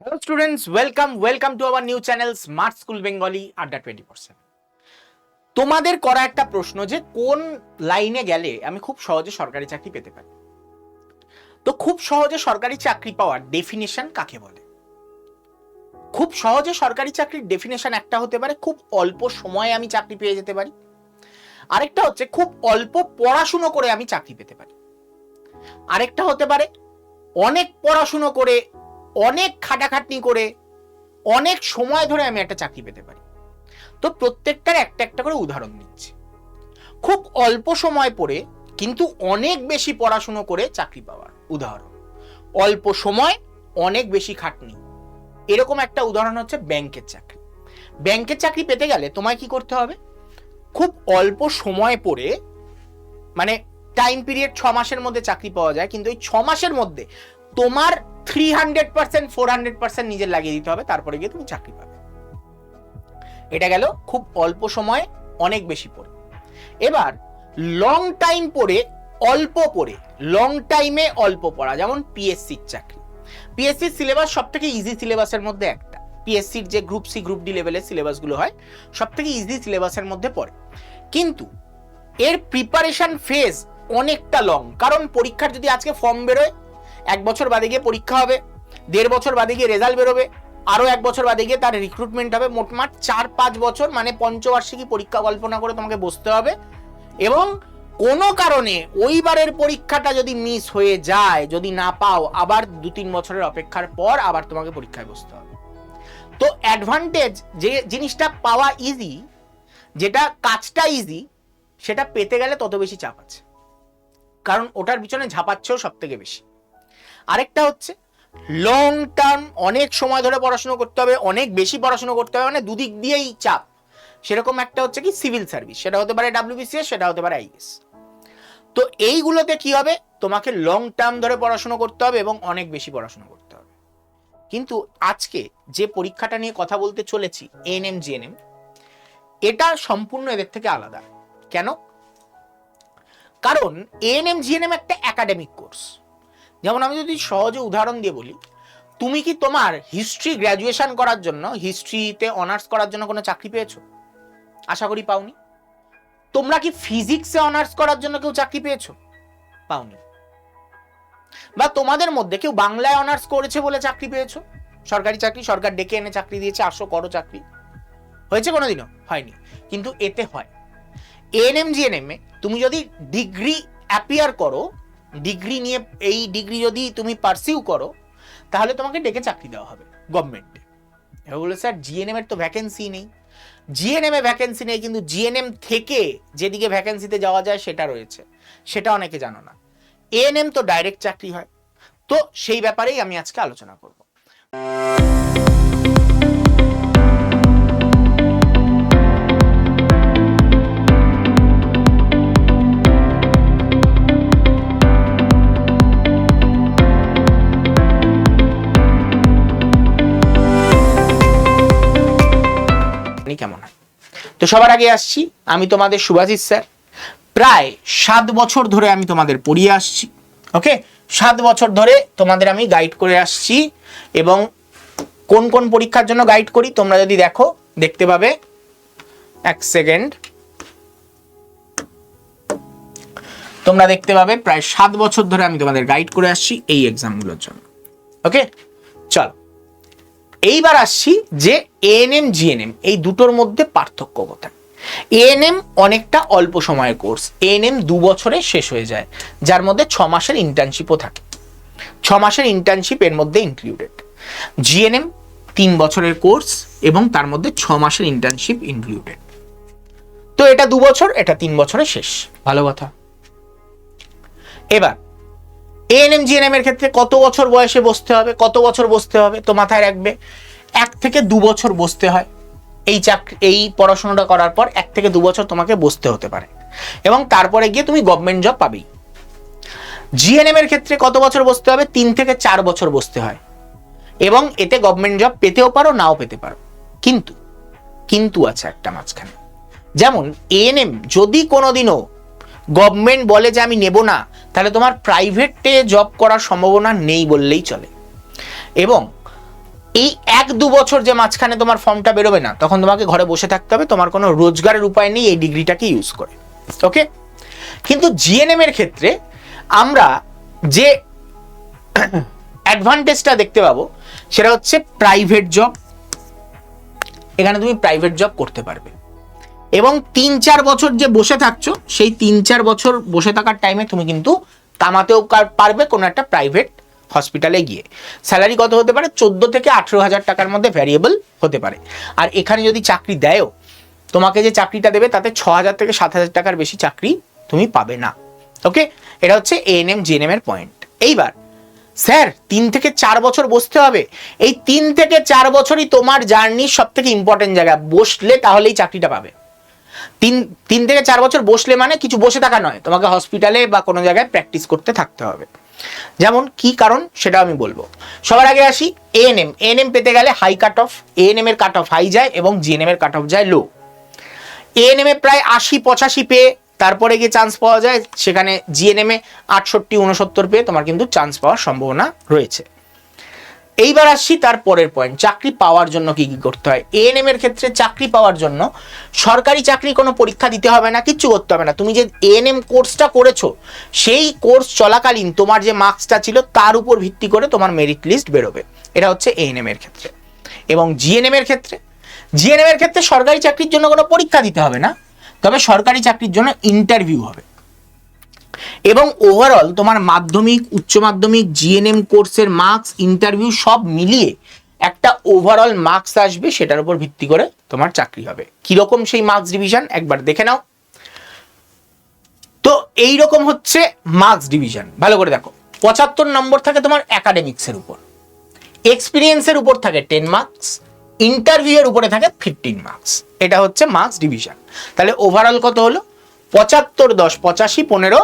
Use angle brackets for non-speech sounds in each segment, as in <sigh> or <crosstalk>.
Hello students welcome welcome to our new channel smart school Bengali Adda twenty তোমাদের করা একটা প্রশ্ন যে কোন লাইনে গেলে আমি খুব সহজে সরকারি চাকরি পেতে পারি? তো খুব সহজে সরকারি চাকরি পাওয়ার ডেফিনেশন কাকে বলে? খুব সহজে সরকারি চাকরির ডেফিনেশন একটা হতে পারে, খুব অল্প সময়ে আমি চাকরি পেয়ে যেতে পারি। আরেকটা হচ্ছে, খুব অল্প পড়াশুনো করে আমি চাকরি পেতে পারি। আরেকটা হতে পারে, অনেক পড়াশুনো করে অনেক খাটাখাটনি করে অনেক সময় ধরে আমি একটা চাকরি পেতে পারি। তো প্রত্যেকটার একটা একটা করে উদাহরণ দিচ্ছি। খুব অল্প সময় পড়ে কিন্তু অনেক বেশি পড়াশুনো করে চাকরি পাওয়ার উদাহরণ। অল্প সময়, অনেক বেশি খাটনি। এরকম একটা উদাহরণ হচ্ছে ব্যাংকের চাকরি। ব্যাংকের চাকরি পেতে গেলে তোমায় কি করতে হবে? খুব অল্প সময় পড়ে মানে টাইম পিরিয়ড ছ মাসের মধ্যে চাকরি পাওয়া যায়, কিন্তু ওই ছ মাসের মধ্যে তোমার three hundred percent four hundred percent নিজের লাগিয়ে দিতে হবে, তারপরে গিয়ে তুমি চাকরি পাবে। এটা গেল খুব অল্প সময়, অনেক বেশি পড়ে এবার লং টাইম পড়ে অল্প পড়ে লং টাইমে অল্প পড়া, যেমন পিএসসির চাকরি। পিএসসির সিলেবাস সব থেকে ইজি সিলেবাসের মধ্যে একটা। পিএসসির যে গ্রুপ সি গ্রুপ ডি লেভেলের সিলেবাসগুলো হয় সব থেকে ইজি সিলেবাসের মধ্যে পড়ে। কিন্তু, এর প্রিপারেশন ফেজ অনেকটা লং কারণ পরীক্ষার যদি আজকে ফর্ম বেরোয় এক বছর বাদে গিয়ে পরীক্ষা হবে, দেড় বছর বাদে গিয়ে রেজাল্ট বেরোবে, আরও এক বছর বাদে গিয়ে তার রিক্রুটমেন্ট হবে। মোটমাট চার পাঁচ বছর মানে পঞ্চবার্ষিকী পরীক্ষা কল্পনা করে তোমাকে বসতে হবে। এবং কোনো কারণে ওইবারের পরীক্ষাটা যদি মিস হয়ে যায়, যদি না পাও, আবার দু তিন বছরের অপেক্ষার পর আবার তোমাকে পরীক্ষায় বসতে হবে। তো অ্যাডভান্টেজ যে জিনিসটা পাওয়া ইজি যেটা কাজটা ইজি সেটা পেতে গেলে তত বেশি চাপ আছে। কারণ ওটার পিছনে ঝাঁপাচ্ছেও সব থেকে বেশি। আরেকটা হচ্ছে লং টার্ম অনেক সময় ধরে পড়াশুনো করতে হবে, অনেক বেশি পড়াশুনো করতে হবে মানে দুদিক দিয়েই চাপ। সেরকম একটা হচ্ছে কি সিভিল সার্ভিস সেটা হতে পারে ডাব্লিউবিসিএস সেটা হতে পারে আইএস তো এইগুলোতে কি হবে? তোমাকে লং টার্ম ধরে পড়াশুনো করতে হবে এবং অনেক বেশি পড়াশুনো করতে হবে। কিন্তু আজকে যে পরীক্ষাটা নিয়ে কথা বলতে চলেছি এএনএম জিএনএম এটা সম্পূর্ণ এদের থেকে আলাদা। কেন? কারণ এএনএম জিএনএম একটা একাডেমিক কোর্স যেমন আমি যদি সহজে উদাহরণ দিয়ে বলি, তুমি কি তোমার হিস্ট্রি গ্র্যাজুয়েশন করার জন্য হিস্ট্রিতে অনার্স করার জন্য কোনো চাকরি পেয়েছ? আশা করি পাওনি। তোমরা কি ফিজিক্সে অনার্স করার জন্য কেউ চাকরি পেয়েছ? পাওনি। বা তোমাদের মধ্যে কেউ বাংলায় অনার্স করেছে বলে চাকরি পেয়েছ? সরকারি চাকরি, সরকার ডেকে এনে চাকরি দিয়েছে, আসো করো চাকরি। হয়েছে কোনোদিনও? হয়নি। কিন্তু এতে হয়। এএনএম জিএনএম এ তুমি যদি ডিগ্রি অ্যাপিয়ার করো ডিগ্রি নিয়ে, এই ডিগ্রি যদি তুমি পারসিউ করো, তাহলে তোমাকে ডেকে চাকরি দেওয়া হবে গভর্নমেন্টে এবার বলে স্যার জিএনএম এর তো ভ্যাকেন্সি নেই। জিএনএম এ ভ্যাকেন্সি নেই, কিন্তু জিএনএম থেকে যেদিকে ভ্যাকেন্সিতে যাওয়া যায়, সেটা রয়েছে। সেটা অনেকে জানো না। এএনএম তো ডাইরেক্ট চাকরি হয়। তো সেই ব্যাপারেই আমি আজকে আলোচনা করব। সবার আগে আসছি। আমি তোমাদের সুভাষিস স্যার। প্রায় সাত বছর ধরে আমি তোমাদের পড়িয়ে আসছি, ওকে? সাত বছর ধরে তোমাদের আমি গাইড করে আসছি এবং কোন কোন পরীক্ষার জন্য গাইড করি তোমরা যদি দেখো, দেখতে পাবে। এক সেকেন্ড তোমরা দেখতে পাবে প্রায় সাত বছর ধরে আমি তোমাদের গাইড করে আসছি এই এক্সামগুলোর জন্য, ওকে? চলো। এইবার আসছি যে এএনএম জিএনএম এই দুটোর মধ্যে পার্থক্য কোথায়? এএনএম অনেকটা অল্প সময়ের কোর্স এএনএম দু বছরে শেষ হয়ে যায়, যার মধ্যে ছ মাসের ইন্টার্নশিপও থাকে। ছ মাসের ইন্টার্নশিপ এর মধ্যে ইনক্লুডেড জিএনএম তিন বছরের কোর্স এবং তার মধ্যে ছ মাসের ইন্টার্নশিপ ইনক্লুডেড তো এটা দু বছর, এটা তিন বছরে শেষ। ভালো কথা। এবার এএনএম জিএনএম এর ক্ষেত্রে কত বছর বয়সে বসতে হবে, কত বছর বসতে হবে, তো মাথায় রাখবে। এক থেকে দু বছর বসতে হয়। এই চাকরি, এই পড়াশোনাটা করার পর এক থেকে দু বছর তোমাকে বসতে হতে পারে। এবং তারপরে গিয়ে তুমি গভর্নমেন্ট জব পাবেই। জিএনএম এর ক্ষেত্রে কত বছর বসতে হবে? তিন থেকে চার বছর বসতে হয়। এবং এতে গভর্নমেন্ট জব পেতেও পারো, নাও পেতে পারো। কিন্তু কিন্তু আছে একটা মাঝখানে। যেমন এএনএম যদি কোনোদিনও গভর্নমেন্ট বলে যে আমি নেব না তাহলে তোমার প্রাইভেটে জব করার সম্ভাবনা নেই বললেই চলে। এবং এই এক দু বছর যে মাঝখানে তোমার ফর্মটা বেরোবে না, তখন তোমাকে ঘরে বসে থাকতে হবে, তোমার কোনো রোজগারের উপায় নেই এই ডিগ্রিটাকে ইউজ করে ওকে কিন্তু জিএনএম এর ক্ষেত্রে আমরা যে অ্যাডভান্টেজটা দেখতে পাবো, সেটা হচ্ছে প্রাইভেট জব এখানে তুমি প্রাইভেট জব করতে পারবে। এবং তিন চার বছর যে বসে থাকছো, সেই তিন চার বছর বসে থাকার টাইমে তুমি কিন্তু কামাতেও পারবে কোনো একটা প্রাইভেট হসপিটালে গিয়ে। স্যালারি কত হতে পারে? চোদ্দ থেকে আঠেরো হাজার টাকার মধ্যে ভ্যারিয়েবল হতে পারে। আর এখানে যদি চাকরি দেয়ও, তোমাকে যে চাকরিটা দেবে, তাতে ছ হাজার থেকে সাত হাজার টাকার বেশি চাকরি তুমি পাবে না। ওকে এটা হচ্ছে এএনএম জিএনএম এর পয়েন্ট এইবার, স্যার, তিন থেকে চার বছর বসতে হবে। এই তিন থেকে চার বছরই তোমার জার্নির সব থেকে ইম্পর্টেন্ট জায়গা। বসলে তাহলেই চাকরিটা পাবে। তিন তিন থেকে চার বছর বসলে মানে কিছু বসে থাকা নয়। তোমাকে হসপিটালে বা কোনো জায়গায় প্র্যাকটিস করতে থাকতে হবে। যেমন কি কারণ সেটা আমি বলব। সবার আগে আসি এএনএম এএনএম পেতে গেলে হাই কাট অফ এএনএম এর কাট অফ হাই যায় এবং জিএনএম এর কাট অফ যায় লো এএনএম এ প্রায় আশি, পঁচাশি পেয়ে তারপরে গিয়ে চান্স পাওয়া যায়। সেখানে জিএনএম এ আটষট্টি উনসত্তর পেয়ে তোমার কিন্তু চান্স পাওয়ার সম্ভাবনা রয়েছে। এইবার আসছি তার পরের পয়েন্ট চাকরি পাওয়ার জন্য কি কি করতে হয়? এএনএম এর ক্ষেত্রে চাকরি পাওয়ার জন্য সরকারি চাকরি কোনো পরীক্ষা দিতে হবে না, কিচ্ছু করতে হবে না। তুমি যে এএনএম কোর্সটা করেছ, সেই কোর্স চলাকালীন তোমার যে মার্কসটা ছিল, তার উপর ভিত্তি করে তোমার মেরিট লিস্ট বেরোবে। এটা হচ্ছে এএনএম এর ক্ষেত্রে। এবং জিএনএম এর ক্ষেত্রে জিএনএম এর ক্ষেত্রে সরকারি চাকরির জন্য কোনো পরীক্ষা দিতে হবে না, তবে সরকারি চাকরির জন্য ইন্টারভিউ হবে। এবং ওভারঅল তোমার মাধ্যমিক, উচ্চ মাধ্যমিক জিএনএম কোর্সের মার্কস ইন্টারভিউ সব মিলিয়ে একটা ওভারঅল মার্কস আসবে, সেটার উপর ভিত্তি করে তোমার চাকরি হবে। কীরকম সেই মার্কস ডিভিশন একবার দেখে নাও। তো এই রকম হচ্ছে মার্কস ডিভিশন ভালো করে দেখো। পঁচাত্তর নম্বর থাকে তোমার একাডেমিক্সের উপর। এক্সপিরিয়েন্সের উপর থাকে টেন মার্কস ইন্টারভিউ এর উপরে থাকে ফিফটিন মার্কস এটা হচ্ছে মার্কস ডিভিশন তাহলে ওভারঅল কত হলো? পঁচাত্তর দশ, পঁচাশি, পনেরো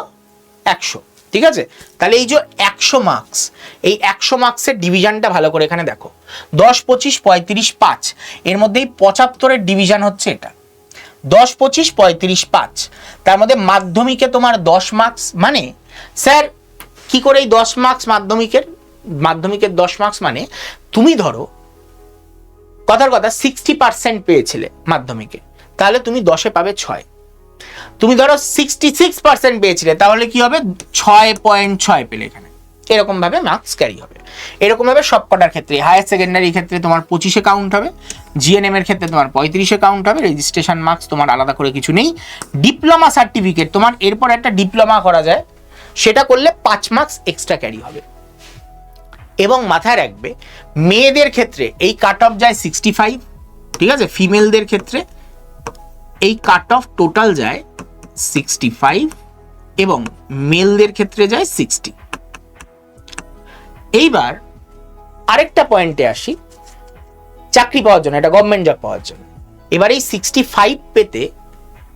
একশো, ঠিক আছে? তাহলে এই যে একশো মার্কস এই একশো মার্কসের ডিভিশনটা ভালো করে এখানে দেখো। দশ, পঁচিশ, পঁয়ত্রিশ, পাঁচ, এর মধ্যেই পঁচাত্তরের ডিভিশন হচ্ছে এটা। দশ, পঁচিশ, পঁয়ত্রিশ, পাঁচ, তার মধ্যে মাধ্যমিকে তোমার দশ মার্কস মানে স্যার, কি করে এই দশ মার্কস মাধ্যমিকের মাধ্যমিকের দশ মার্কস মানে তুমি ধরো, কথার কথা সিক্সটি পার্সেন্ট পেয়েছিলে মাধ্যমিকে, তাহলে তুমি দশে পাবে ছয়। তুমি ধরো সিক্সটি সিক্স পার্সেন্ট পেয়েছিলে, তাহলে কি হবে? ছয় পয়েন্ট ছয় পেলে এখানে। এরকম ভাবে মার্কস ক্যারি হবে। এরকম ভাবে সব কটার ক্ষেত্রে হায়ার সেকেন্ডারি ক্ষেত্রে তোমার পঁচিশে কাউন্ট হবে জিএনএম এর ক্ষেত্রে তোমার পঁয়ত্রিশে কাউন্ট হবে রেজিস্ট্রেশন মার্কস তোমার আলাদা করে কিছু নেই। ডিপ্লোমা সার্টিফিকেট তোমার এরপর একটা ডিপ্লোমা করা যায়, সেটা করলে পাঁচ মার্কস এক্সট্রা ক্যারি হবে। এবং মাথায় রাখবে, মেয়েদের ক্ষেত্রে এই কাট অফ যায় সিক্সটি ফাইভ ঠিক আছে? ফিমেলদের ক্ষেত্রে এই কাট অফ টোটাল যায় সিক্সটি ফাইভ এবং মেলদের ক্ষেত্রে যায় সিক্সটি এইবার আরেকটা পয়েন্টে আসি, চাকরি পাওয়ার জন্য এটা গভর্নমেন্ট জব পাওয়ার জন্য। এবার এই সিক্সটি ফাইভ পেতে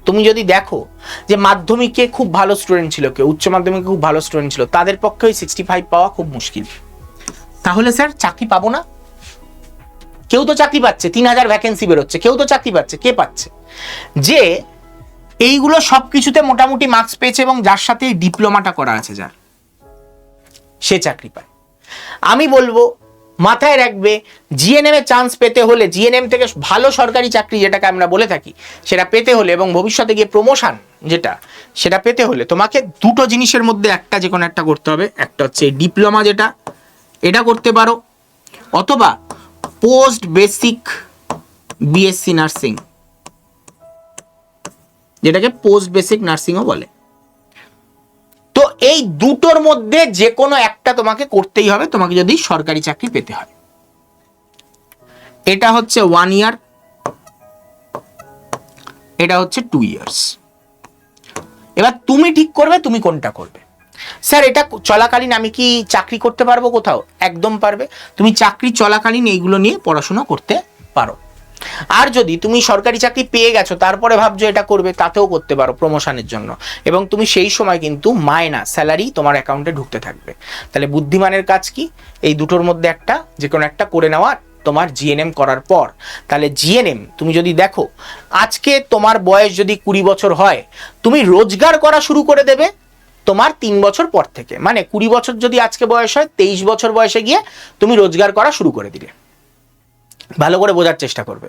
তুমি যদি দেখো যে মাধ্যমিকে খুব ভালো স্টুডেন্ট ছিল কেউ, উচ্চ মাধ্যমিকে খুব ভালো স্টুডেন্ট ছিল, তাদের পক্ষে ওই সিক্সটি ফাইভ পাওয়া খুব মুশকিল। তাহলে স্যার চাকরি পাবো না? কেউ তো চাকরি পাচ্ছে, তিন হাজার ভ্যাকেন্সি বেরোচ্ছে, কেউ তো চাকরি পাচ্ছে, কে পাচ্ছে? যে এইগুলো সব কিছুতে মোটামুটি মার্কস পেয়েছে এবং যার সাথে ডিপ্লোমাটা করা আছে যার। সে চাকরি পায়। আমি বলব, মাথায় রাখবে জিএনএম চান্স পেতে হলে জিএনএম থেকে ভালো সরকারি চাকরি যেটাকে আমরা বলে থাকি, সেটা পেতে হলে এবং ভবিষ্যতে গিয়ে প্রমোশন যেটা, সেটা পেতে হলে তোমাকে দুটো জিনিসের মধ্যে একটা যে কোনো একটা করতে হবে। একটা হচ্ছে ডিপ্লোমা যেটা, এটা করতে পারো। অথবা পোস্ট বেসিক বিএসসি নার্সিং যেটাকে পোস্ট বেসিক নার্সিংও বলে। তো এই দুটোর মধ্যে যে কোনো একটা তোমাকে করতেই হবে, তোমাকে যদি সরকারি চাকরি পেতে হয়। এটা হচ্ছে ওয়ান ইয়ার এটা হচ্ছে টু ইয়ার্স এবার তুমি ঠিক করবে, তুমি কোনটা করবে? স্যার, এটা চলাকালীন আমি কি চাকরি করতে পারব কোথাও? একদম পারবে। তুমি চাকরি চলাকালীন এইগুলো নিয়ে পড়াশোনা করতে পারো। আর যদি তুমি সরকারি চাকরি পেয়ে গেছো, তারপরে ভাবছ এটা করবে, তাতেও করতে পারো প্রমোশনের জন্য। এবং তুমি সেই সময় কিন্তু মায়না স্যালারি তোমার অ্যাকাউন্টে ঢুকতে থাকবে। তাহলে বুদ্ধিমানের কাজ কি? এই দুটোর মধ্যে একটা যে কোনো একটা করে নেওয়া, তোমার জিএনএম করার পর। তাহলে জিএনএম তুমি যদি দেখো, আজকে তোমার বয়স যদি কুড়ি বছর হয়, তুমি রোজগার করা শুরু করে দেবে তোমার তিন বছর পর থেকে। মানে কুড়ি বছর যদি আজকে বয়স হয়, তেইশ বছর বয়সে গিয়ে তুমি রোজগার করা শুরু করে দিলে। ভালো করে বোঝার চেষ্টা করবে।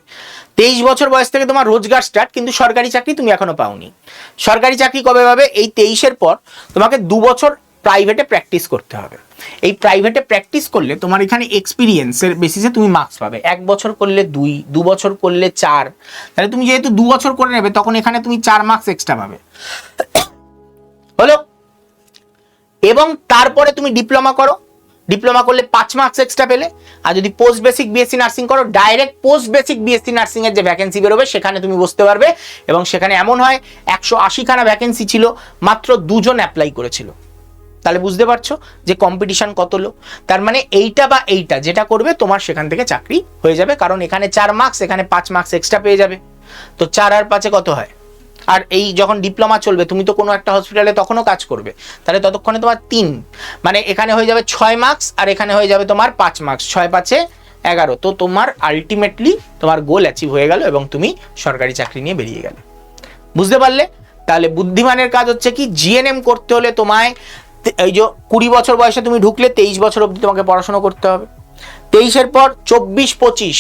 তেইশ বছর বয়স থেকে তোমার রোজগার স্টার্ট কিন্তু সরকারি চাকরি তুমি এখনও পাওনি। সরকারি চাকরি কবে পাবে? এই তেইশের পর তোমাকে দু বছর প্রাইভেটে প্র্যাকটিস করতে হবে। এই প্রাইভেটে প্র্যাকটিস করলে তোমার এখানে এক্সপিরিয়েন্সের বেসিসে তুমি মার্কস পাবে। এক বছর করলে দুই, দু বছর করলে চার। তাহলে তুমি যেহেতু দু বছর করে নেবে, তখন এখানে তুমি চার মার্কস এক্সট্রা পাবে। হলো? এবং তারপরে তুমি ডিপ্লোমা করো। ডিপ্লোমা করলে পাঁচ মার্কস এক্সট্রা পেলে। আর যদি পোস্ট বেসিক বিএসসি নার্সিং করো direct post basic BSc nursing এর যে ভ্যাকেন্সি বেরোবে, সেখানে তুমি বসতে পারবে। এবং সেখানে এমন হয়, একশো আশিখানা ভ্যাকেন্সি ছিল, মাত্র দুজন অ্যাপ্লাই করেছিল। তাহলে বুঝতে পারছ যে কম্পিটিশন কত লো তার মানে এইটা বা এইটা, যেটা করবে, তোমার সেখান থেকে চাকরি হয়ে যাবে। কারণ এখানে চার মার্কস এখানে পাঁচ মার্কস এক্সট্রা পেয়ে যাবে। তো চার আর পাঁচে কত হয়? আর এই যখন ডিপ্লোমা চলবে, তুমি তো কোনো একটা হসপিটালে তখনও কাজ করবে। তাহলে ততক্ষণে তোমার তিন। মানে এখানে হয়ে যাবে ছয় মার্কস আর এখানে হয়ে যাবে তোমার পাঁচ মার্কস ছয় পাঁচে এগারো। তো তোমার আলটিমেটলি তোমার গোল অ্যাচিভ হয়ে গেল এবং তুমি সরকারি চাকরি নিয়ে বেরিয়ে গেলে। বুঝতে পারলে? তাহলে বুদ্ধিমানের কাজ হচ্ছে কি? জিএনএম করতে হলে তোমায় এই যে কুড়ি বছর বয়সে তুমি ঢুকলে তেইশ বছর অবধি তোমাকে পড়াশোনা করতে হবে। তেইশের পর চব্বিশ পঁচিশ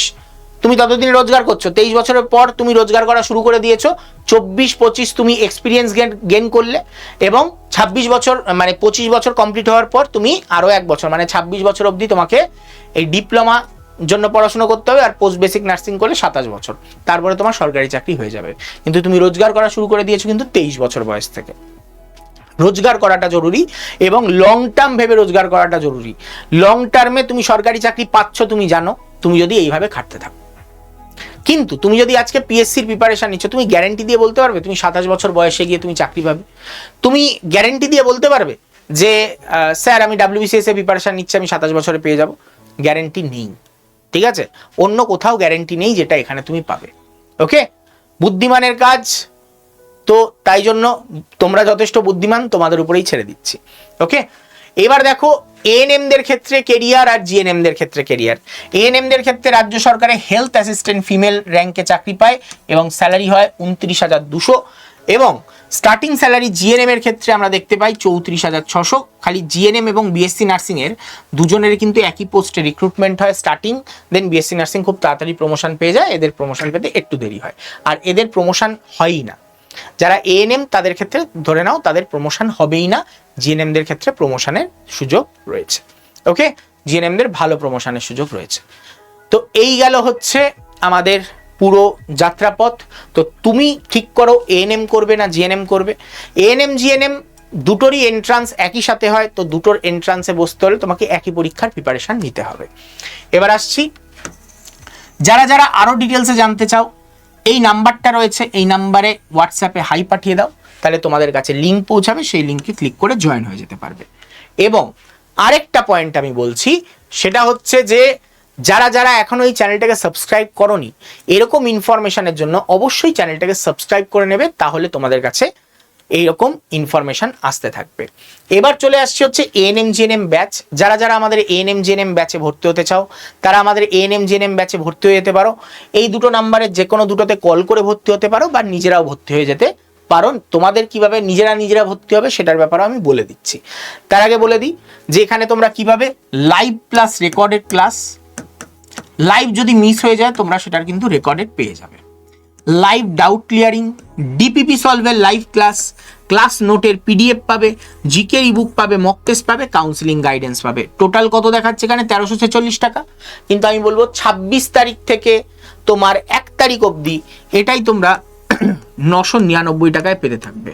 তুমি ততদিন রোজগার করছ, তেইশ বছরের পর তুমি রোজগার করা শুরু করে দিয়েছ, চব্বিশ, পঁচিশ তুমি এক্সপিরিয়েন্স গেন গেন করলে এবং ছাব্বিশ বছর মানে পঁচিশ বছর কমপ্লিট হওয়ার পর তুমি আরও এক বছর মানে ছাব্বিশ বছর অবধি তোমাকে এই ডিপ্লোমা জন্য পড়াশোনা করতে হবে আর পোস্ট বেসিক নার্সিং করলে সাতাশ বছর। তারপরে তোমার সরকারি চাকরি হয়ে যাবে। কিন্তু তুমি রোজগার করা শুরু করে দিয়েছ কিন্তু তেইশ বছর বয়স থেকে। রোজগার করাটা জরুরি এবং লং টার্ম ভেবে রোজগার করাটা জরুরি। লং টার্মে তুমি সরকারি চাকরি পাচ্ছ তুমি জানো, তুমি যদি এইভাবে খাটতে থাকো। কিন্তু তুমি যদি আজকে পিএসসির প্রিপারেশন নিচ্ছ, তুমি গ্যারেন্টি দিয়ে বলতে পারবে, তুমি সাতাশ বছর বয়সে গিয়ে তুমি চাকরি পাবে। তুমি গ্যারেন্টি দিয়ে বলতে পারবে যে স্যার, আমি ডাব্লিউবিসিএস এ প্রিপারেশন নিচ্ছি, আমি সাতাশ বছরে পেয়ে যাব। গ্যারেন্টি নেই। ঠিক আছে? অন্য কোথাও গ্যারেন্টি নেই যেটা এখানে তুমি পাবে। ওকে বুদ্ধিমানের কাজ, তো তাই জন্য তোমরা যথেষ্ট বুদ্ধিমান, তোমাদের উপরেই ছেড়ে দিচ্ছি। ওকে এবার দেখো এএনএম দের ক্ষেত্রে কেরিয়ার আর জিএনএম দের ক্ষেত্রে কেরিয়ার এএনএম দের ক্ষেত্রে রাজ্য সরকারে হেলথ অ্যাসিস্ট্যান্ট ফিমেল র্যাঙ্কে চাকরি পায় এবং স্যালারি হয় উনত্রিশ হাজার দুশো। এবং স্টার্টিং স্যালারি জিএনএম এর ক্ষেত্রে আমরা দেখতে পাই চৌত্রিশ হাজার ছশো। খালি জিএনএম এবং বিএসসি নার্সিং এর দুজনের কিন্তু একই পোস্টে রিক্রুটমেন্ট হয় স্টার্টিং দেন বিএসসি নার্সিং খুব তাড়াতাড়ি প্রমোশন পেয়ে যায়, এদের প্রমোশন পেতে একটু দেরি হয়। আর এদের প্রমোশন হয়ই না। যারা এএনএম তাদের ক্ষেত্রে ধরে নাও, তাদের প্রমোশন হবেই না। জিএনএমদের ক্ষেত্রে প্রমোশনের সুযোগ রয়েছে। ওকে জিএনএমদের ভালো প্রমোশনের সুযোগ রয়েছে। তো এই গেল হচ্ছে আমাদের পুরো যাত্রাপথ। তো তুমি ঠিক করো এএনএম করবে না জিএনএম করবে। এএনএম জিএনএম দুটোরই এন্ট্রান্স একই সাথে হয়, তো দুটোর এন্ট্রান্সে বসতে হলে তোমাকে একই পরীক্ষার প্রিপারেশন নিতে হবে। এবার আসছি। যারা যারা আরও ডিটেলসে জানতে চাও এই নাম্বারটা রয়েছে, এই নাম্বারে হোয়াটসঅ্যাপে হাই পাঠিয়ে দাও, তাহলে তোমাদের কাছে লিঙ্ক পৌঁছাবে, সেই লিঙ্কে ক্লিক করে জয়েন হয়ে যেতে পারবে। এবং আরেকটা পয়েন্ট আমি বলছি, সেটা হচ্ছে যে, যারা যারা এখনও এই চ্যানেলটাকে সাবস্ক্রাইব করনি, এরকম ইনফরমেশনের জন্য অবশ্যই চ্যানেলটাকে সাবস্ক্রাইব করে নেবে, তাহলে তোমাদের কাছে এইরকম ইনফরমেশন আসতে থাকবে। এবার চলে আসছে হচ্ছে এএনএম জিএনএম ব্যাচ যারা যারা আমাদের এএনএম জিএনএম ব্যাচে ভর্তি হতে চাও, তারা আমাদের এএনএম জিএনএম ব্যাচে ভর্তি হয়ে যেতে পারো। এই দুটো নাম্বারের যে কোনো দুটোতে কল করে ভর্তি হতে পারো বা নিজেরাও ভর্তি হয়ে যেতে পারো। তোমাদের কীভাবে নিজেরা নিজেরা ভর্তি হবে সেটার ব্যাপারে আমি বলে দিচ্ছি। তার আগে বলে দিই যে এখানে তোমরা কীভাবে live plus recorded class live যদি মিস হয়ে যায়, তোমরা সেটার কিন্তু রেকর্ডেড পেয়ে যাবে। লাইভ ডাউট ক্লিয়ারিং ডিপিপি সলভের লাইভ ক্লাস ক্লাস নোটের পিডিএফ পাবে জিকে ইবুক পাবে মক টেস্ট পাবে কাউন্সিলিং গাইডেন্স পাবে। টোটাল কত দেখাচ্ছে এখানে? তেরোশো ছেচল্লিশ টাকা। কিন্তু আমি বলব, ছাব্বিশ তারিখ থেকে তোমার এক তারিখ অবধি এটাই তোমরা <clears throat> নশো নিরানব্বই টাকায় পেতে থাকবে।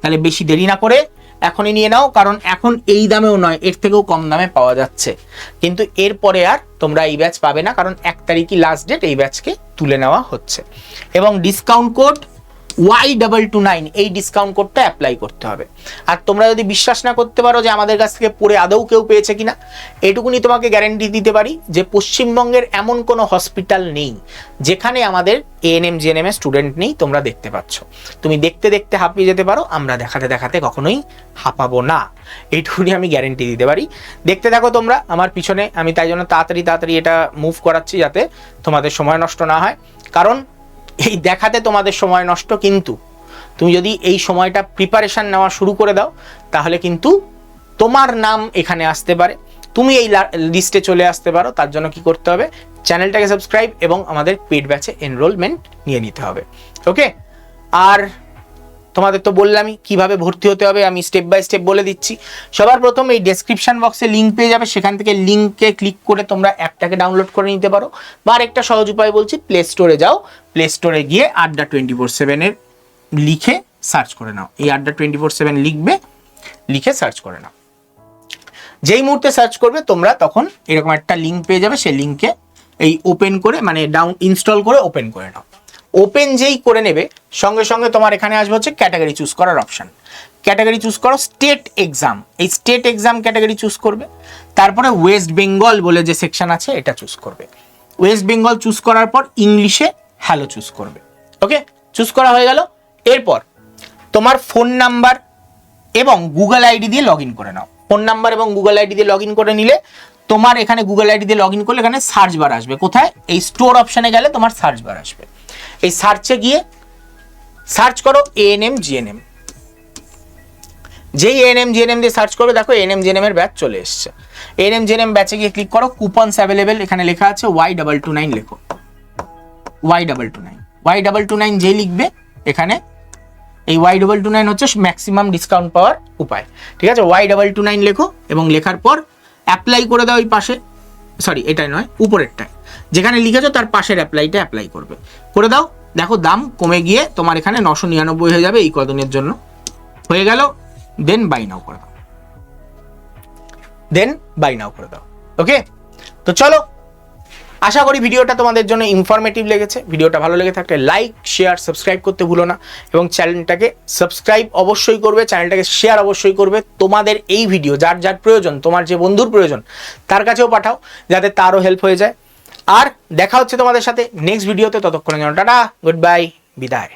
তাহলে বেশি দেরি না করে এখনই নিয়ে নাও, কারণ এখন এই দামেও নয়, এর থেকেও কম দামে পাওয়া যাচ্ছে। কিন্তু এরপরে আর তোমরা এই ব্যাচ পাবে না, কারণ এক তারিখই লাস্ট ডেট এই ব্যাচকে তুলে নেওয়া হচ্ছে। এবং discount code Y double two nine এই ডিসকাউন্ট কোডটা অ্যাপ্লাই করতে হবে। আর তোমরা যদি বিশ্বাস না করতে পারো যে আমাদের কাছ থেকে পড়ে আদৌ কেউ পেয়েছে কিনা, এটুকুনি তোমাকে গ্যারেন্টি দিতে পারি যে পশ্চিমবঙ্গের এমন কোনো হসপিটাল নেই যেখানে আমাদের এএনএম জিএনএম এর স্টুডেন্ট নেই তোমরা দেখতে পাচ্ছ। তুমি দেখতে দেখতে হাঁপিয়ে যেতে পারো, আমরা দেখাতে দেখাতে কখনোই হাঁপাবো না। এইটুকুনি আমি গ্যারেন্টি দিতে পারি। দেখতে থাকো তোমরা, আমার পিছনে, আমি তাই জন্য তাড়াতাড়ি তাড়াতাড়ি এটা মুভ করাচ্ছি যাতে তোমাদের সময় নষ্ট না হয়। কারণ এই দেখাতে তোমাদের সময় নষ্ট কিন্তু। তুমি যদি এই সময়টা প্রিপারেশান নেওয়া শুরু করে দাও, তাহলে কিন্তু তোমার নাম এখানে আসতে পারে। তুমি এই লিস্টে চলে আসতে পারো। তার জন্য কি করতে হবে? চ্যানেলটাকে সাবস্ক্রাইব এবং আমাদের পেড ব্যাচে এনরোলমেন্ট নিয়ে নিতে হবে। ওকে আর তোমাদের তো বললামই, কীভাবে ভর্তি হতে হবে আমি স্টেপ বাই স্টেপ বলে দিচ্ছি। সবার প্রথম এই ডেসক্রিপশন বক্সে লিঙ্ক পেয়ে যাবে, সেখান থেকে লিঙ্কে ক্লিক করে তোমরা অ্যাপটাকে ডাউনলোড করে নিতে পারো। বা আরেকটা সহজ উপায় বলছি প্লে স্টোরে যাও প্লে স্টোরে গিয়ে আড্ডা টোয়েন্টি ফোর সেভেনের লিখে সার্চ করে নাও। এই আড্ডা টোয়েন্টি ফোর সেভেন লিখবে, লিখে সার্চ করে নাও। যেই মুহূর্তে সার্চ করবে, তোমরা তখন এরকম একটা লিঙ্ক পেয়ে যাবে, সেই লিঙ্কে এই ওপেন করে মানে ডাউন ইনস্টল করে ওপেন করে নাও। ওপেন যেই করে নেবে, সঙ্গে সঙ্গে তোমার এখানে আসবে হচ্ছে ক্যাটাগরি চুজ করার অপশন ক্যাটাগরি চুজ করো স্টেট এক্সাম এই স্টেট এক্সাম ক্যাটাগরি চুজ করবে। তারপরে ওয়েস্ট বেঙ্গল বলে যে সেকশন আছে, এটা চুজ করবে। ওয়েস্ট বেঙ্গল চুজ করার পর ইংলিশে হ্যালো চুজ করবে। ওকে চুজ করা হয়ে গেল। এরপর তোমার ফোন নাম্বার এবং গুগল আইডি দিয়ে লগ করে নাও। ফোন নাম্বার এবং গুগল আইডি দিয়ে লগ করে নিলে তোমার এখানে গুগল আইডি দিয়ে লগ করলে এখানে সার্চ বার আসবে। কোথায়? এই স্টোর অপশানে গেলে তোমার সার্চ বার আসবে। এই সার্চে গিয়ে সার্চ করো এএনএম জিএনএম যেই এএনএম জিএনএম দিয়ে সার্চ করবে, দেখো এএনএম জিএনএম এর ব্যাচ চলে এসছে। এএনএম জিএনএম ব্যাচে গিয়ে ক্লিক করো কুপনস অ্যাভেলেবেল এখানে লেখা আছে ওয়াই ডাবল টু নাইন লেখো। Y double two nine Y double two nine যেই লিখবে, এখানে এই ওয়াই ডাবল টু নাইন হচ্ছে ম্যাক্সিমাম ডিসকাউন্ট পাওয়ার উপায়। ঠিক আছে? ওয়াই ডাবল টু নাইন লেখো এবং লেখার পর অ্যাপ্লাই করে দাও ওই পাশে। সরি এটাই নয়, উপরেরটায়। যেখানে লিখেছো তার পাশের অ্যাপ্লাইটা অ্যাপ্লাই করবে। করে দাও, দেখো দাম কমে গিয়ে তোমার এখানে নশো নিরানব্বই হয়ে যাবে এই কদিনের জন্য। হয়ে গেল দেন বাই নাও করে দাও। দেন বাই নাও করে দাও। ওকে তো চলো, আশা করি ভিডিওটা তোমাদের জন্য ইনফরমেটিভ লেগেছে। ভিডিওটা ভালো লেগে থাকলে লাইক শেয়ার সাবস্ক্রাইব করতে ভুলো না। এবং চ্যানেলটাকে সাবস্ক্রাইব অবশ্যই করবে চ্যানেলটাকে শেয়ার অবশ্যই করবে। তোমাদের এই ভিডিও যার যার প্রয়োজন, তোমার যে বন্ধুর প্রয়োজন, তার কাছেও পাঠাও, যাতে তারও হেল্প হয়ে যায়। আর দেখা হচ্ছে তোমাদের সাথে নেক্সট ভিডিওতে ততক্ষণের জন্য টাটা গুড বাই বিদায়।